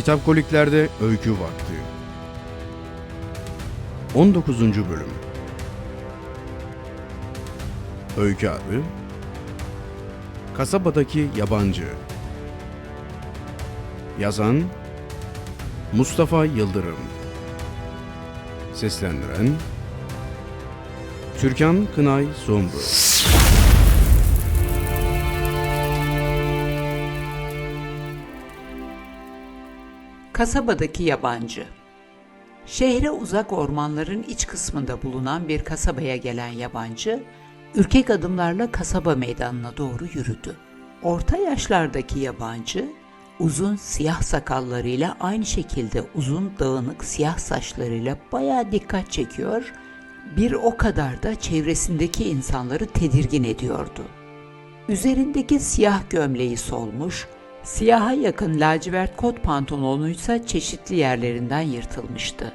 Kitap Kolikler'de Öykü Vakti. 19. Bölüm. Öykü adı Kasabadaki Yabancı. Yazan Mustafa Yıldırım. Seslendiren Türkan Kınay Somru Kasabadaki yabancı. Şehre uzak ormanların iç kısmında bulunan bir kasabaya gelen yabancı, ürkek adımlarla kasaba meydanına doğru yürüdü. Orta yaşlardaki yabancı, uzun siyah sakallarıyla aynı şekilde uzun dağınık siyah saçlarıyla bayağı dikkat çekiyor, bir o kadar da çevresindeki insanları tedirgin ediyordu. Üzerindeki siyah gömleği solmuş, siyaha yakın lacivert kot pantolonuysa çeşitli yerlerinden yırtılmıştı.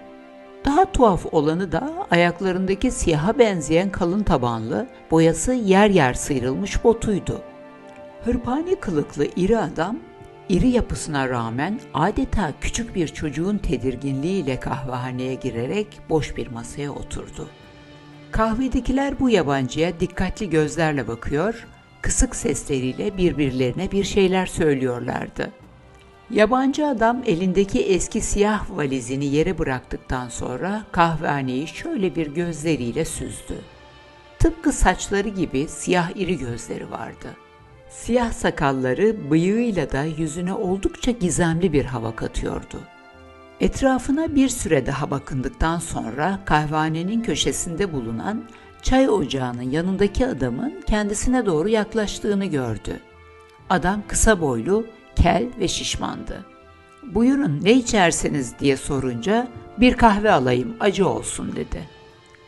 Daha tuhaf olanı da ayaklarındaki siyaha benzeyen kalın tabanlı, boyası yer yer sıyrılmış botuydu. Hırpani kılıklı iri adam, iri yapısına rağmen adeta küçük bir çocuğun tedirginliğiyle kahvehaneye girerek boş bir masaya oturdu. Kahvedekiler bu yabancıya dikkatli gözlerle bakıyor, kısık sesleriyle birbirlerine bir şeyler söylüyorlardı. Yabancı adam elindeki eski siyah valizini yere bıraktıktan sonra kahvehaneyi şöyle bir gözleriyle süzdü. Tıpkı saçları gibi siyah iri gözleri vardı. Siyah sakalları bıyığıyla da yüzüne oldukça gizemli bir hava katıyordu. Etrafına bir süre daha bakındıktan sonra kahvehanenin köşesinde bulunan çay ocağının yanındaki adamın kendisine doğru yaklaştığını gördü. Adam kısa boylu, kel ve şişmandı. Buyurun ne içerseniz diye sorunca bir kahve alayım acı olsun dedi.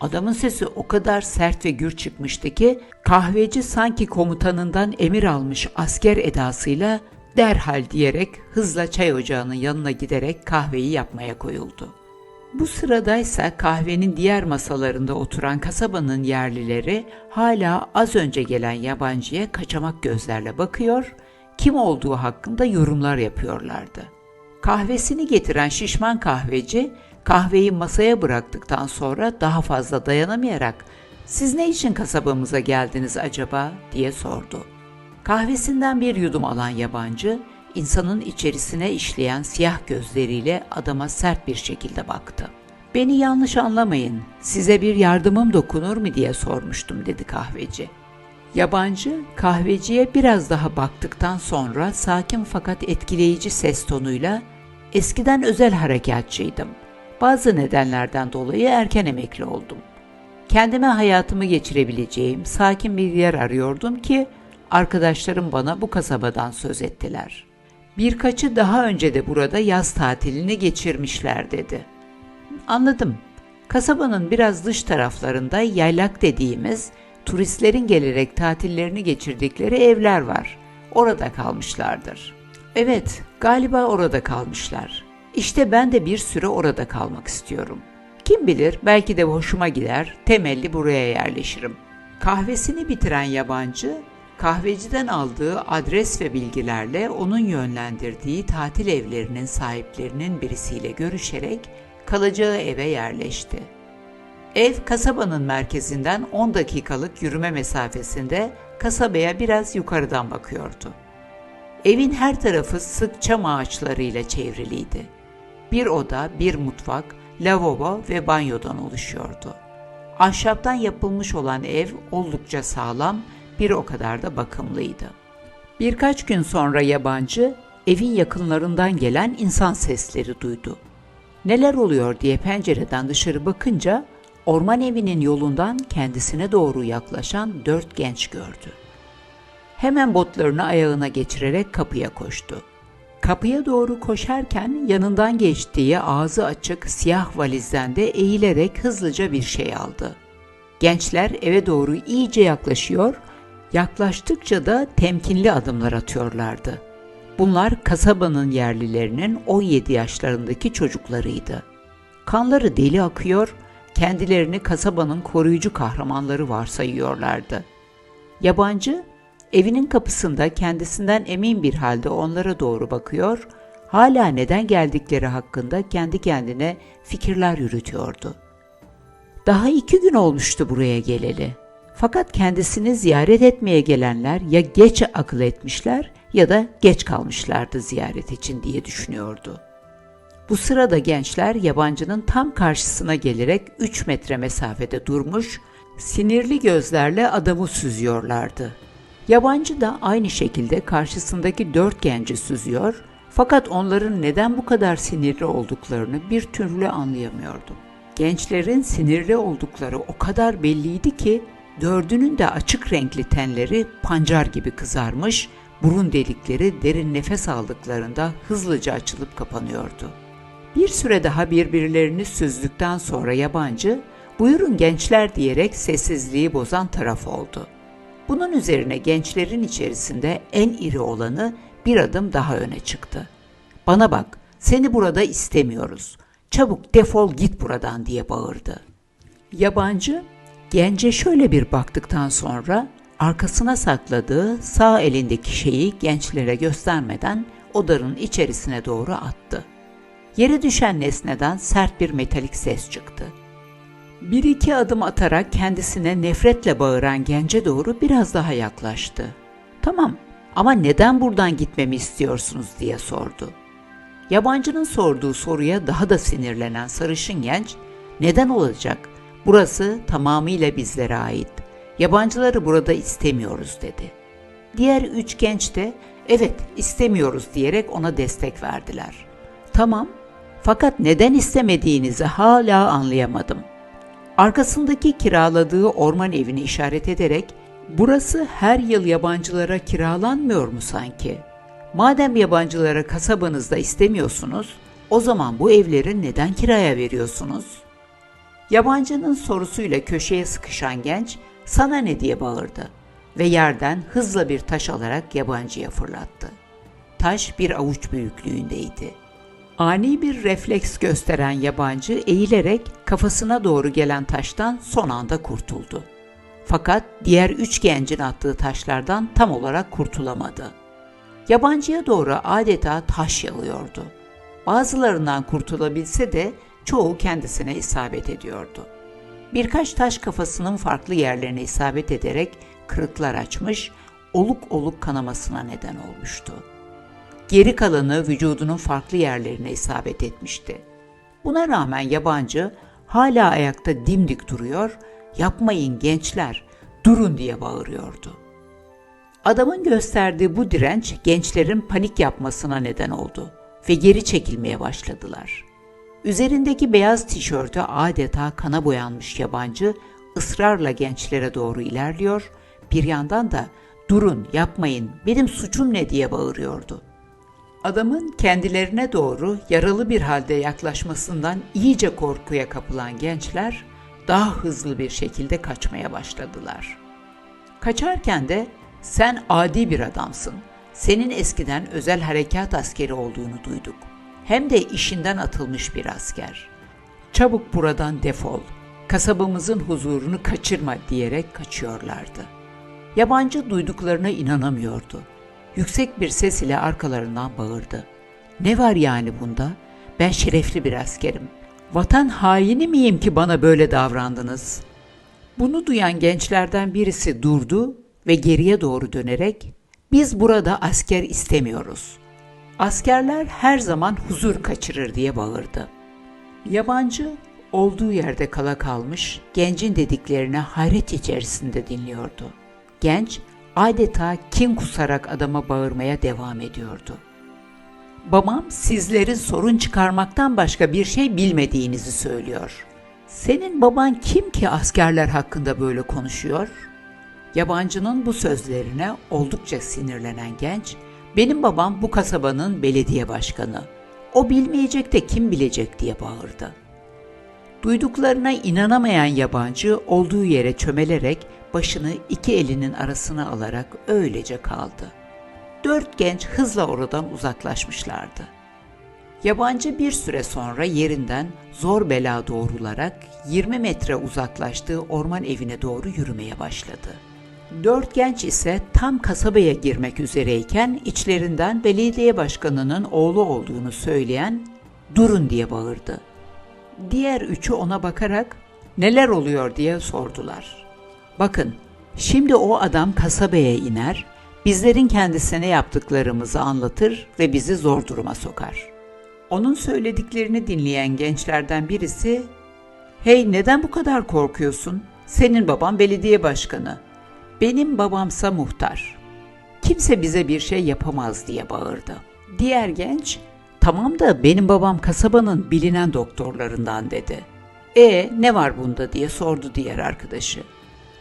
Adamın sesi o kadar sert ve gür çıkmıştı ki kahveci sanki komutanından emir almış asker edasıyla derhal diyerek hızla çay ocağının yanına giderek kahveyi yapmaya koyuldu. Bu sıradaysa kahvenin diğer masalarında oturan kasabanın yerlileri hala az önce gelen yabancıya kaçamak gözlerle bakıyor, kim olduğu hakkında yorumlar yapıyorlardı. Kahvesini getiren şişman kahveci kahveyi masaya bıraktıktan sonra daha fazla dayanamayarak "Siz ne için kasabamıza geldiniz acaba?" diye sordu. Kahvesinden bir yudum alan yabancı, insanın içerisine işleyen siyah gözleriyle adama sert bir şekilde baktı. Beni yanlış anlamayın, size bir yardımım dokunur mu diye sormuştum dedi kahveci. Yabancı kahveciye biraz daha baktıktan sonra sakin fakat etkileyici ses tonuyla eskiden özel harekatçıydım. Bazı nedenlerden dolayı erken emekli oldum. Kendime hayatımı geçirebileceğim sakin bir yer arıyordum ki arkadaşlarım bana bu kasabadan söz ettiler. Birkaçı daha önce de burada yaz tatilini geçirmişler dedi. Anladım. Kasabanın biraz dış taraflarında yaylak dediğimiz turistlerin gelerek tatillerini geçirdikleri evler var. Orada kalmışlardır. Evet, galiba orada kalmışlar. İşte ben de bir süre orada kalmak istiyorum. Kim bilir belki de hoşuma gider, temelli buraya yerleşirim. Kahvesini bitiren yabancı, kahveciden aldığı adres ve bilgilerle onun yönlendirdiği tatil evlerinin sahiplerinin birisiyle görüşerek kalacağı eve yerleşti. Ev kasabanın merkezinden 10 dakikalık yürüme mesafesinde kasabaya biraz yukarıdan bakıyordu. Evin her tarafı sık çam ağaçlarıyla çevriliydi. Bir oda, bir mutfak, lavabo ve banyodan oluşuyordu. Ahşaptan yapılmış olan ev oldukça sağlam, bir o kadar da bakımlıydı. Birkaç gün sonra yabancı evin yakınlarından gelen insan sesleri duydu. Neler oluyor diye pencereden dışarı bakınca orman evinin yolundan kendisine doğru yaklaşan dört genç gördü. Hemen botlarını ayağına geçirerek kapıya koştu. Kapıya doğru koşarken yanından geçtiği ağzı açık siyah valizden de eğilerek hızlıca bir şey aldı. Gençler eve doğru iyice yaklaşıyor, yaklaştıkça da temkinli adımlar atıyorlardı. Bunlar kasabanın yerlilerinin 17 yaşlarındaki çocuklarıydı. Kanları deli akıyor, kendilerini kasabanın koruyucu kahramanları varsayıyorlardı. Yabancı evinin kapısında kendisinden emin bir halde onlara doğru bakıyor, hala neden geldikleri hakkında kendi kendine fikirler yürütüyordu. Daha iki gün olmuştu buraya geleli. Fakat kendisini ziyaret etmeye gelenler ya geç akıl etmişler ya da geç kalmışlardı ziyaret için diye düşünüyordu. Bu sırada gençler yabancının tam karşısına gelerek 3 metre mesafede durmuş, sinirli gözlerle adamı süzüyorlardı. Yabancı da aynı şekilde karşısındaki dört genci süzüyor fakat onların neden bu kadar sinirli olduklarını bir türlü anlayamıyordu. Gençlerin sinirli oldukları o kadar belliydi ki dördünün de açık renkli tenleri pancar gibi kızarmış, burun delikleri derin nefes aldıklarında hızlıca açılıp kapanıyordu. Bir süre daha birbirlerini süzdükten sonra yabancı, buyurun gençler diyerek sessizliği bozan taraf oldu. Bunun üzerine gençlerin içerisinde en iri olanı bir adım daha öne çıktı. Bana bak, seni burada istemiyoruz. Çabuk defol git buradan diye bağırdı. Yabancı, gence şöyle bir baktıktan sonra arkasına sakladığı sağ elindeki şeyi gençlere göstermeden odanın içerisine doğru attı. Yere düşen nesneden sert bir metalik ses çıktı. Bir iki adım atarak kendisine nefretle bağıran gence doğru biraz daha yaklaştı. Tamam ama neden buradan gitmemi istiyorsunuz diye sordu. Yabancının sorduğu soruya daha da sinirlenen sarışın genç, neden olacak? Burası tamamıyla bizlere ait. Yabancıları burada istemiyoruz dedi. Diğer üç genç de evet istemiyoruz diyerek ona destek verdiler. Tamam fakat neden istemediğinizi hala anlayamadım. Arkasındaki kiraladığı orman evini işaret ederek burası her yıl yabancılara kiralanmıyor mu sanki? Madem yabancılara kasabanızda istemiyorsunuz, o zaman bu evleri neden kiraya veriyorsunuz? Yabancının sorusuyla köşeye sıkışan genç sana ne diye bağırdı ve yerden hızla bir taş alarak yabancıya fırlattı. Taş bir avuç büyüklüğündeydi. Ani bir refleks gösteren yabancı eğilerek kafasına doğru gelen taştan son anda kurtuldu. Fakat diğer üç gencin attığı taşlardan tam olarak kurtulamadı. Yabancıya doğru adeta taş yağıyordu. Bazılarından kurtulabilse de çoğu kendisine isabet ediyordu. Birkaç taş kafasının farklı yerlerine isabet ederek kırıklar açmış, oluk oluk kanamasına neden olmuştu. Geri kalanı vücudunun farklı yerlerine isabet etmişti. Buna rağmen yabancı hala ayakta dimdik duruyor, yapmayın gençler, durun diye bağırıyordu. Adamın gösterdiği bu direnç gençlerin panik yapmasına neden oldu ve geri çekilmeye başladılar. Üzerindeki beyaz tişörtü adeta kana boyanmış yabancı ısrarla gençlere doğru ilerliyor, bir yandan da durun yapmayın benim suçum ne diye bağırıyordu. Adamın kendilerine doğru yaralı bir halde yaklaşmasından iyice korkuya kapılan gençler daha hızlı bir şekilde kaçmaya başladılar. Kaçarken de sen adi bir adamsın. Senin eskiden özel harekat askeri olduğunu duyduk. Hem de işinden atılmış bir asker. Çabuk buradan defol. Kasabamızın huzurunu kaçırma diyerek kaçıyorlardı. Yabancı duyduklarına inanamıyordu. Yüksek bir ses ile arkalarından bağırdı. Ne var yani bunda? Ben şerefli bir askerim. Vatan haini miyim ki bana böyle davrandınız? Bunu duyan gençlerden birisi durdu ve geriye doğru dönerek biz burada asker istemiyoruz. Askerler her zaman huzur kaçırır diye bağırdı. Yabancı olduğu yerde kala kalmış, gencin dediklerine hayret içerisinde dinliyordu. Genç adeta kin kusarak adama bağırmaya devam ediyordu. Babam sizlerin sorun çıkarmaktan başka bir şey bilmediğinizi söylüyor. Senin baban kim ki askerler hakkında böyle konuşuyor? Yabancının bu sözlerine oldukça sinirlenen genç, benim babam bu kasabanın belediye başkanı. O bilmeyecek de kim bilecek diye bağırdı. Duyduklarına inanamayan yabancı olduğu yere çömelerek başını iki elinin arasına alarak öylece kaldı. Dört genç hızla oradan uzaklaşmışlardı. Yabancı bir süre sonra yerinden zor bela doğrularak 20 metre uzaklaştığı orman evine doğru yürümeye başladı. Dört genç ise tam kasabaya girmek üzereyken içlerinden belediye başkanının oğlu olduğunu söyleyen durun diye bağırdı. Diğer üçü ona bakarak neler oluyor diye sordular. Bakın, şimdi o adam kasabaya iner, bizlerin kendisine yaptıklarımızı anlatır ve bizi zor duruma sokar. Onun söylediklerini dinleyen gençlerden birisi, "Hey neden bu kadar korkuyorsun? Senin baban belediye başkanı. Benim babamsa muhtar. Kimse bize bir şey yapamaz." diye bağırdı. Diğer genç, "Tamam da benim babam kasabanın bilinen doktorlarından." dedi. "E ne var bunda?" diye sordu diğer arkadaşı.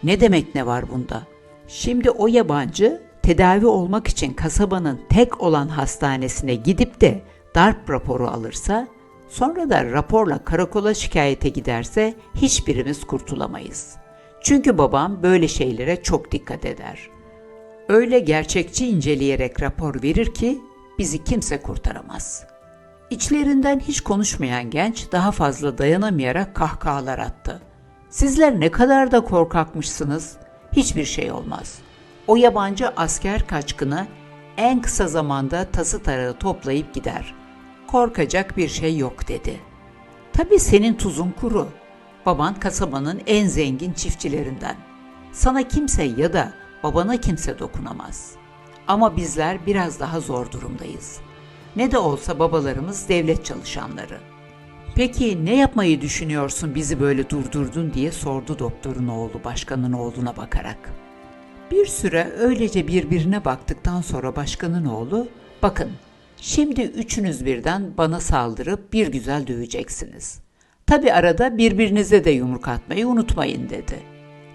Ne demek ne var bunda? Şimdi o yabancı tedavi olmak için kasabanın tek olan hastanesine gidip de darp raporu alırsa, sonra da raporla karakola şikayete giderse hiçbirimiz kurtulamayız. Çünkü babam böyle şeylere çok dikkat eder. Öyle gerçekçi inceleyerek rapor verir ki bizi kimse kurtaramaz. İçlerinden hiç konuşmayan genç daha fazla dayanamayarak kahkahalar attı. Sizler ne kadar da korkakmışsınız. Hiçbir şey olmaz. O yabancı asker kaçkını en kısa zamanda tası tarağı toplayıp gider. Korkacak bir şey yok dedi. Tabii senin tuzun kuru. Baban kasabanın en zengin çiftçilerinden. Sana kimse ya da babana kimse dokunamaz. Ama bizler biraz daha zor durumdayız. Ne de olsa babalarımız devlet çalışanları. Peki ne yapmayı düşünüyorsun bizi böyle durdurdun diye sordu doktorun oğlu başkanın oğluna bakarak. Bir süre öylece birbirine baktıktan sonra başkanın oğlu, bakın şimdi üçünüz birden bana saldırıp bir güzel döveceksiniz. Tabi arada birbirinize de yumruk atmayı unutmayın dedi.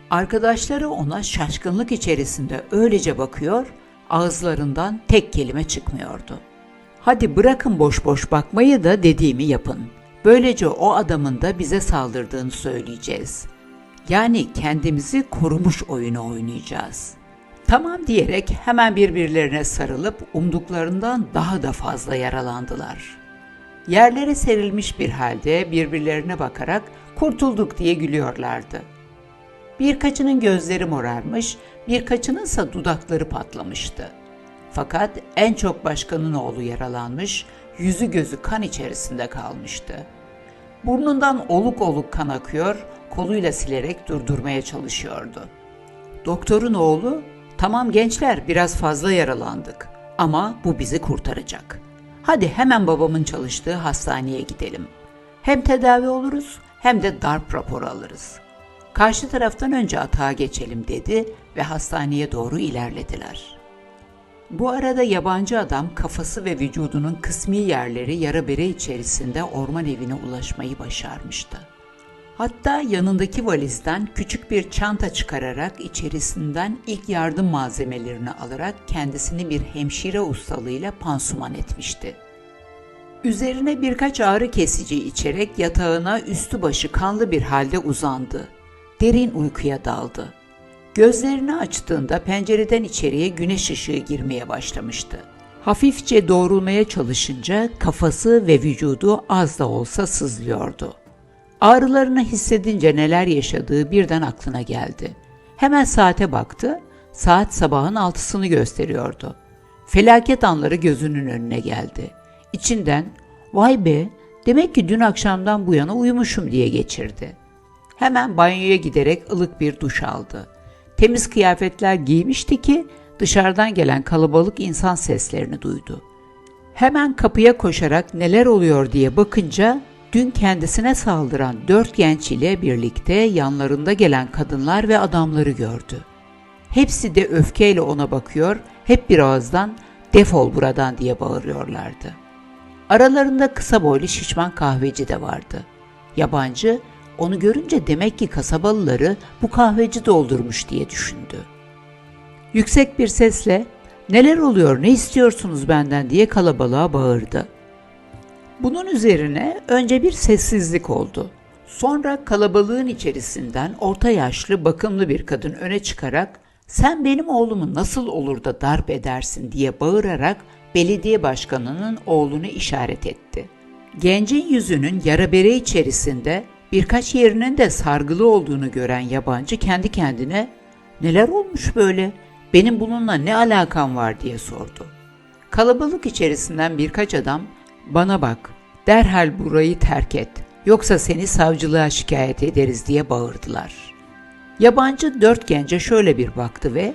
Arkadaşları ona şaşkınlık içerisinde öylece bakıyor, ağızlarından tek kelime çıkmıyordu. Hadi bırakın boş boş bakmayı da dediğimi yapın. Böylece o adamın da bize saldırdığını söyleyeceğiz. Yani kendimizi korumuş oyunu oynayacağız. Tamam diyerek hemen birbirlerine sarılıp umduklarından daha da fazla yaralandılar. Yerlere serilmiş bir halde birbirlerine bakarak kurtulduk diye gülüyorlardı. Birkaçının gözleri morarmış, birkaçınınsa dudakları patlamıştı. Fakat en çok başkanın oğlu yaralanmış, yüzü gözü kan içerisinde kalmıştı. Burnundan oluk oluk kan akıyor, koluyla silerek durdurmaya çalışıyordu. Doktorun oğlu, "Tamam gençler, biraz fazla yaralandık ama bu bizi kurtaracak. Hadi hemen babamın çalıştığı hastaneye gidelim. Hem tedavi oluruz hem de darp raporu alırız. Karşı taraftan önce atağa geçelim." dedi ve hastaneye doğru ilerlediler. Bu arada yabancı adam kafası ve vücudunun kısmi yerleri yara bere içerisinde orman evine ulaşmayı başarmıştı. Hatta yanındaki valizden küçük bir çanta çıkararak içerisinden ilk yardım malzemelerini alarak kendisini bir hemşire ustalığıyla pansuman etmişti. Üzerine birkaç ağrı kesici içerek yatağına üstü başı kanlı bir halde uzandı. Derin uykuya daldı. Gözlerini açtığında pencereden içeriye güneş ışığı girmeye başlamıştı. Hafifçe doğrulmaya çalışınca kafası ve vücudu az da olsa sızlıyordu. Ağrılarını hissedince neler yaşadığı birden aklına geldi. Hemen saate baktı. Saat sabahın altısını gösteriyordu. Felaket anları gözünün önüne geldi. İçinden vay be demek ki dün akşamdan bu yana uyumuşum diye geçirdi. Hemen banyoya giderek ılık bir duş aldı. Temiz kıyafetler giymişti ki dışarıdan gelen kalabalık insan seslerini duydu. Hemen kapıya koşarak neler oluyor diye bakınca dün kendisine saldıran dört genç ile birlikte yanlarında gelen kadınlar ve adamları gördü. Hepsi de öfkeyle ona bakıyor, hep bir ağızdan defol buradan diye bağırıyorlardı. Aralarında kısa boylu şişman kahveci de vardı. Yabancı onu görünce demek ki kasabalıları bu kahveci doldurmuş diye düşündü. Yüksek bir sesle neler oluyor ne istiyorsunuz benden diye kalabalığa bağırdı. Bunun üzerine önce bir sessizlik oldu. Sonra kalabalığın içerisinden orta yaşlı bakımlı bir kadın öne çıkarak sen benim oğlumu nasıl olur da darp edersin diye bağırarak belediye başkanının oğlunu işaret etti. Gencin yüzünün yara bere içerisinde birkaç yerinin de sargılı olduğunu gören yabancı kendi kendine Neler olmuş böyle? Benim bununla ne alakam var diye sordu. Kalabalık içerisinden birkaç adam bana bak derhal burayı terk et yoksa seni savcılığa şikayet ederiz diye bağırdılar. Yabancı dört gence şöyle bir baktı ve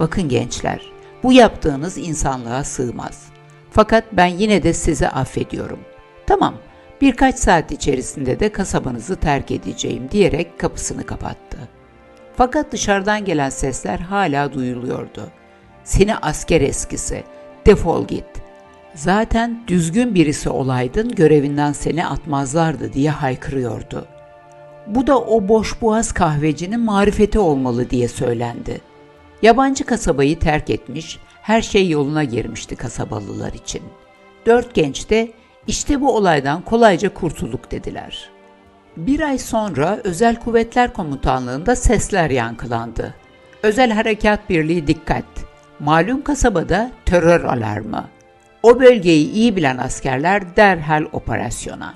bakın gençler bu yaptığınız insanlığa sığmaz. Fakat ben yine de sizi affediyorum. Tamam birkaç saat içerisinde de kasabanızı terk edeceğim diyerek kapısını kapattı. Fakat dışarıdan gelen sesler hala duyuluyordu. Seni asker eskisi, defol git. Zaten düzgün birisi olaydın görevinden seni atmazlardı diye haykırıyordu. Bu da o boş boğaz kahvecinin marifeti olmalı diye söylendi. Yabancı kasabayı terk etmiş, her şey yoluna girmişti kasabalılar için. Dört genç de işte bu olaydan kolayca kurtulduk dediler. Bir ay sonra Özel Kuvvetler Komutanlığı'nda sesler yankılandı. Özel Harekat Birliği dikkat! Malum kasabada terör alarmı. O bölgeyi iyi bilen askerler derhal operasyona.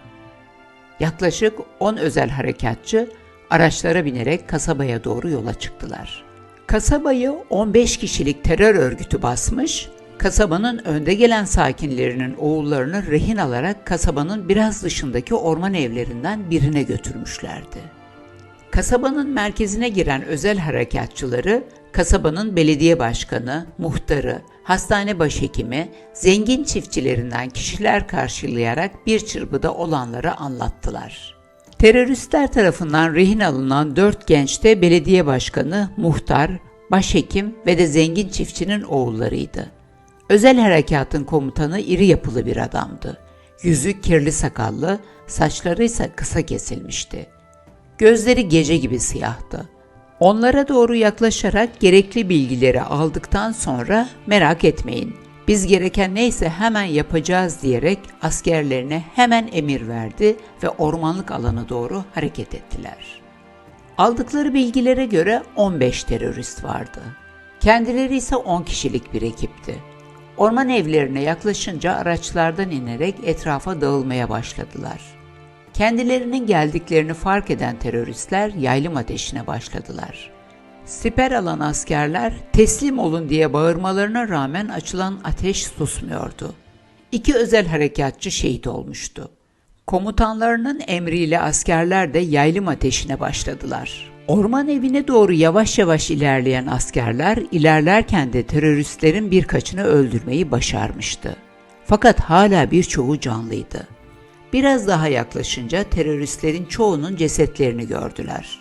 Yaklaşık 10 özel harekatçı araçlara binerek kasabaya doğru yola çıktılar. Kasabayı 15 kişilik terör örgütü basmış, kasabanın önde gelen sakinlerinin oğullarını rehin alarak kasabanın biraz dışındaki orman evlerinden birine götürmüşlerdi. Kasabanın merkezine giren özel harekatçıları, kasabanın belediye başkanı, muhtarı, hastane başhekimi, zengin çiftçilerinden kişiler karşılayarak bir çırpıda olanları anlattılar. Teröristler tarafından rehin alınan dört genç de belediye başkanı, muhtar, başhekim ve de zengin çiftçinin oğullarıydı. Özel harekatın komutanı iri yapılı bir adamdı. Yüzü kirli sakallı, saçları ise kısa kesilmişti. Gözleri gece gibi siyahtı. Onlara doğru yaklaşarak gerekli bilgileri aldıktan sonra merak etmeyin. Biz gereken neyse hemen yapacağız diyerek askerlerine hemen emir verdi ve ormanlık alana doğru hareket ettiler. Aldıkları bilgilere göre 15 terörist vardı. Kendileri ise 10 kişilik bir ekipti. Orman evlerine yaklaşınca araçlardan inerek etrafa dağılmaya başladılar. Kendilerinin geldiklerini fark eden teröristler yaylım ateşine başladılar. Siper alan askerler teslim olun diye bağırmalarına rağmen açılan ateş susmuyordu. İki özel harekatçı şehit olmuştu. Komutanlarının emriyle askerler de yaylım ateşine başladılar. Orman evine doğru yavaş yavaş ilerleyen askerler ilerlerken de teröristlerin birkaçını öldürmeyi başarmıştı. Fakat hala birçoğu canlıydı. Biraz daha yaklaşınca teröristlerin çoğunun cesetlerini gördüler.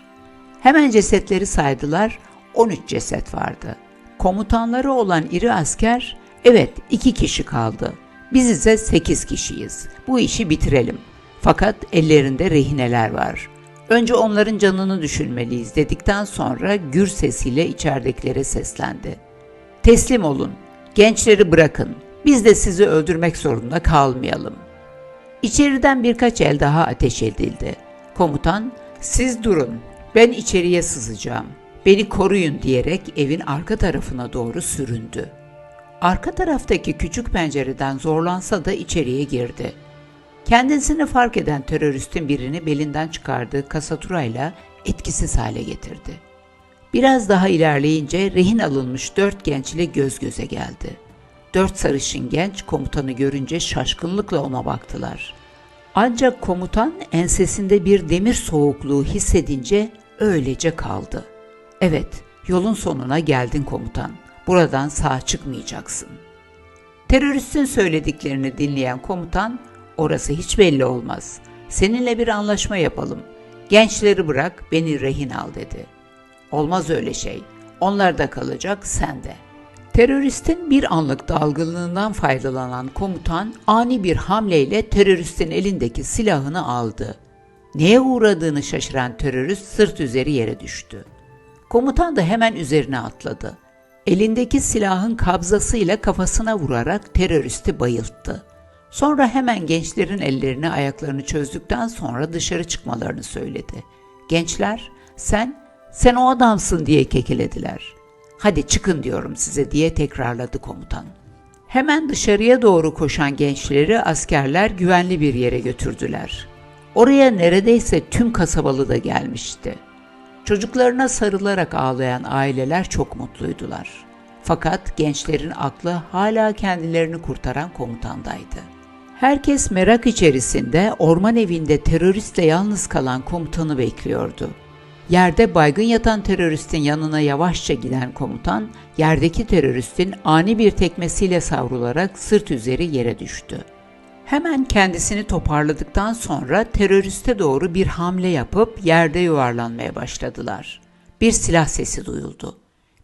Hemen cesetleri saydılar, 13 ceset vardı. Komutanları olan iri asker, evet iki kişi kaldı. Biz ise 8 kişiyiz. Bu işi bitirelim. Fakat ellerinde rehineler var. Önce onların canını düşünmeliyiz dedikten sonra gür sesiyle içeridekilere seslendi. Teslim olun, gençleri bırakın. Biz de sizi öldürmek zorunda kalmayalım. İçeriden birkaç el daha ateş edildi. Komutan, siz durun, ben içeriye sızacağım. Beni koruyun diyerek evin arka tarafına doğru süründü. Arka taraftaki küçük pencereden zorlansa da içeriye girdi. Kendisini fark eden teröristin birini belinden çıkardığı kasaturayla etkisiz hale getirdi. Biraz daha ilerleyince rehin alınmış dört gençle göz göze geldi. Dört sarışın genç komutanı görünce şaşkınlıkla ona baktılar. Ancak komutan ensesinde bir demir soğukluğu hissedince öylece kaldı. Evet, yolun sonuna geldin komutan. Buradan sağ çıkmayacaksın. Teröristin söylediklerini dinleyen komutan, orası hiç belli olmaz. Seninle bir anlaşma yapalım. Gençleri bırak, beni rehin al dedi. Olmaz öyle şey. Onlar da kalacak, sen de. Teröristin bir anlık dalgınlığından faydalanan komutan ani bir hamleyle teröristin elindeki silahını aldı. Neye uğradığını şaşıran terörist sırt üzeri yere düştü. Komutan da hemen üzerine atladı. Elindeki silahın kabzasıyla kafasına vurarak teröristi bayılttı. Sonra hemen gençlerin ellerini ayaklarını çözdükten sonra dışarı çıkmalarını söyledi. Gençler, sen, sen o adamsın diye kekelediler. Hadi çıkın diyorum size diye tekrarladı komutan. Hemen dışarıya doğru koşan gençleri askerler güvenli bir yere götürdüler. Oraya neredeyse tüm kasabalı da gelmişti. Çocuklarına sarılarak ağlayan aileler çok mutluydular. Fakat gençlerin aklı hala kendilerini kurtaran komutandaydı. Herkes merak içerisinde orman evinde teröristle yalnız kalan komutanı bekliyordu. Yerde baygın yatan teröristin yanına yavaşça giden komutan, yerdeki teröristin ani bir tekmesiyle savrularak sırt üzeri yere düştü. Hemen kendisini toparladıktan sonra teröriste doğru bir hamle yapıp yerde yuvarlanmaya başladılar. Bir silah sesi duyuldu.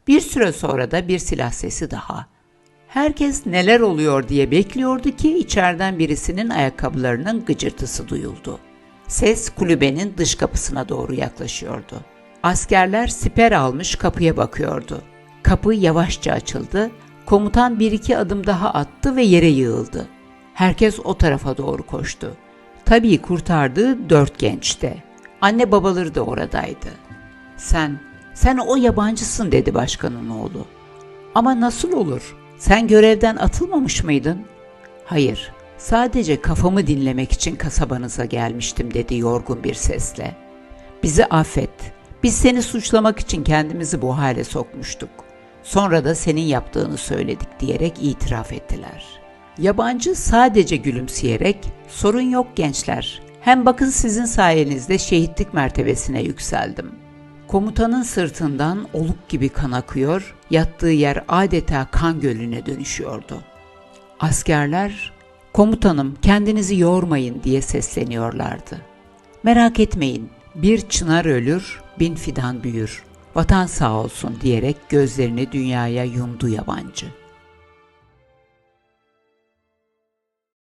Bir süre sonra da bir silah sesi daha. Herkes neler oluyor diye bekliyordu ki içeriden birisinin ayakkabılarının gıcırtısı duyuldu. Ses kulübenin dış kapısına doğru yaklaşıyordu. Askerler siper almış kapıya bakıyordu. Kapı yavaşça açıldı. Komutan bir iki adım daha attı ve yere yığıldı. Herkes o tarafa doğru koştu. Tabii kurtardığı dört gençti. Anne babaları da oradaydı. Sen, sen o yabancısın dedi başkanın oğlu. Ama nasıl olur? Sen görevden atılmamış mıydın? Hayır, sadece kafamı dinlemek için kasabanıza gelmiştim dedi yorgun bir sesle. Bizi affet. Biz seni suçlamak için kendimizi bu hale sokmuştuk. Sonra da senin yaptığını söyledik diyerek itiraf ettiler. Yabancı sadece gülümseyerek, sorun yok gençler. Hem bakın sizin sayenizde şehitlik mertebesine yükseldim. Komutanın sırtından oluk gibi kan akıyor, yattığı yer adeta kan gölüne dönüşüyordu. Askerler, komutanım kendinizi yormayın diye sesleniyorlardı. Merak etmeyin, bir çınar ölür, bin fidan büyür. Vatan sağ olsun diyerek gözlerini dünyaya yumdu yabancı.